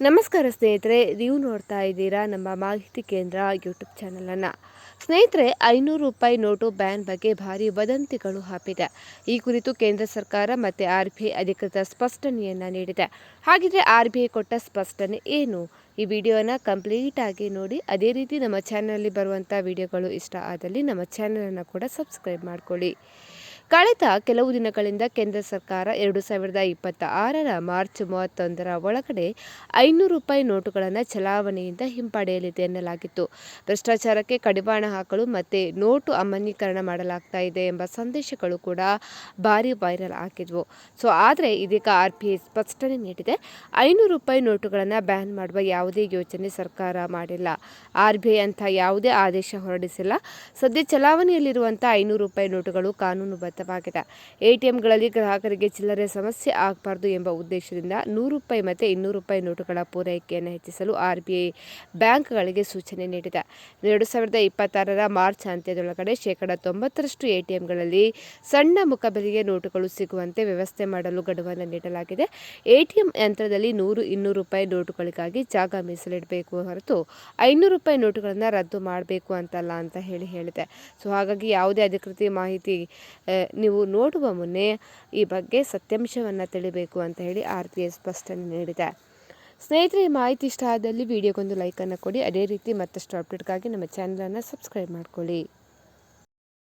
ನಮಸ್ಕಾರ ಸ್ನೇಹಿತರೆ, ನೀವು ನೋಡ್ತಾ ಇದ್ದೀರಾ ನಮ್ಮ ಮಾಹಿತಿ ಕೇಂದ್ರ ಯೂಟ್ಯೂಬ್ ಚಾನಲನ್ನು ಸ್ನೇಹಿತರೆ, ಐನೂರು ರೂಪಾಯಿ ನೋಟು ಬ್ಯಾನ್ ಬಗ್ಗೆ ಭಾರಿ ವದಂತಿಗಳು ಹಬ್ಬಿದೆ. ಈ ಕುರಿತು ಕೇಂದ್ರ ಸರ್ಕಾರ ಮತ್ತು ಆರ್ ಬಿ ಐ ಅಧಿಕೃತ ಸ್ಪಷ್ಟನೆಯನ್ನು ನೀಡಿದೆ. ಹಾಗಿದ್ರೆ ಆರ್ ಬಿ ಐ ಕೊಟ್ಟ ಸ್ಪಷ್ಟನೆ ಏನು? ಈ ವಿಡಿಯೋನ ಕಂಪ್ಲೀಟ್ ಆಗಿ ನೋಡಿ. ಅದೇ ರೀತಿ ನಮ್ಮ ಚಾನಲಲ್ಲಿ ಬರುವಂಥ ವಿಡಿಯೋಗಳು ಇಷ್ಟ ಆದಲ್ಲಿ ನಮ್ಮ ಚಾನಲನ್ನು ಕೂಡ ಸಬ್ಸ್ಕ್ರೈಬ್ ಮಾಡ್ಕೊಳ್ಳಿ. ಕಳೆದ ಕೆಲವು ದಿನಗಳಿಂದ ಕೇಂದ್ರ ಸರ್ಕಾರ ಎರಡು ಸಾವಿರದ ಇಪ್ಪತ್ತ ಆರರ ಮಾರ್ಚ್ ಮೂವತ್ತೊಂದರ ಒಳಗಡೆ ಐನೂರು ರೂಪಾಯಿ ನೋಟುಗಳನ್ನು ಚಲಾವಣೆಯಿಂದ ಹಿಂಪಡೆಯಲಿದೆ ಎನ್ನಲಾಗಿತ್ತು. ಭ್ರಷ್ಟಾಚಾರಕ್ಕೆ ಕಡಿವಾಣ ಹಾಕಲು ಮತ್ತೆ ನೋಟು ಅಮಾನ್ಯೀಕರಣ ಮಾಡಲಾಗ್ತಾ ಇದೆ ಎಂಬ ಸಂದೇಶಗಳು ಕೂಡ ಭಾರಿ ವೈರಲ್ ಆಗಿದ್ವು. ಸೊ, ಆದರೆ ಇದೀಗ ಆರ್ ಬಿ ಐ ಸ್ಪಷ್ಟನೆ ನೀಡಿದೆ, ಐನೂರು ರೂಪಾಯಿ ನೋಟುಗಳನ್ನು ಬ್ಯಾನ್ ಮಾಡುವ ಯಾವುದೇ ಯೋಜನೆ ಸರ್ಕಾರ ಮಾಡಿಲ್ಲ. ಆರ್ ಬಿ ಐ ಅಂತ ಯಾವುದೇ ಆದೇಶ ಹೊರಡಿಸಿಲ್ಲ. ಸದ್ಯ ಚಲಾವಣೆಯಲ್ಲಿರುವಂಥ ಐನೂರು ರೂಪಾಯಿ ನೋಟುಗಳು ಕಾನೂನುಬದ್ಧ ವ್ಯಕ್ತವಾಗಿದೆ ಎಟಿಎಂಗಳಲ್ಲಿ ಗ್ರಾಹಕರಿಗೆ ಚಿಲ್ಲರೆ ಸಮಸ್ಯೆ ಆಗಬಾರದು ಎಂಬ ಉದ್ದೇಶದಿಂದ ನೂರು ರೂಪಾಯಿ ಮತ್ತು ಇನ್ನೂರು ರೂಪಾಯಿ ನೋಟುಗಳ ಪೂರೈಕೆಯನ್ನು ಹೆಚ್ಚಿಸಲು ಆರ್ಬಿಐ ಬ್ಯಾಂಕ್ಗಳಿಗೆ ಸೂಚನೆ ನೀಡಿದೆ. ಎರಡು ಸಾವಿರದ ಇಪ್ಪತ್ತಾರರ ಮಾರ್ಚ್ ಅಂತ್ಯದೊಳಗಡೆ ಶೇಕಡ ತೊಂಬತ್ತರಷ್ಟು ಎಟಿಎಂಗಳಲ್ಲಿ ಸಣ್ಣ ಮುಖಬೆಲೆಗೆ ನೋಟುಗಳು ಸಿಗುವಂತೆ ವ್ಯವಸ್ಥೆ ಮಾಡಲು ಗಡುವನ್ನು ನೀಡಲಾಗಿದೆ. ಎಟಿಎಂ ಯಂತ್ರದಲ್ಲಿ ನೂರು, ಇನ್ನೂರು ರೂಪಾಯಿ ನೋಟುಗಳಿಗಾಗಿ ಜಾಗ ಮೀಸಲಿಡಬೇಕು ಹೊರತು ಐನೂರು ರೂಪಾಯಿ ನೋಟುಗಳನ್ನು ರದ್ದು ಮಾಡಬೇಕು ಅಂತಲ್ಲ ಅಂತ ಹೇಳಿ ಹೇಳಿದೆ. ಸೊ ಹಾಗಾಗಿ ಯಾವುದೇ ಅಧಿಕೃತ ಮಾಹಿತಿ ನೀವು ನೋಡುವ ಮುನ್ನೆ ಈ ಬಗ್ಗೆ ಸತ್ಯಾಂಶವನ್ನು ತಿಳಿಬೇಕು ಅಂತ ಹೇಳಿ ಆರ್ ಪಿ ಎಸ್ ಸ್ಪಷ್ಟನೆ ನೀಡಿದೆ. ಸ್ನೇಹಿತರೆ, ಈ ಮಾಹಿತಿ ಇಷ್ಟ ಆದಲ್ಲಿ ವಿಡಿಯೋಗೊಂದು ಲೈಕನ್ನು ಕೊಡಿ. ಅದೇ ರೀತಿ ಮತ್ತಷ್ಟು ಅಪ್ಡೇಟ್ಗಾಗಿ ನಮ್ಮ ಚಾನಲನ್ನು ಸಬ್ಸ್ಕ್ರೈಬ್ ಮಾಡ್ಕೊಳ್ಳಿ.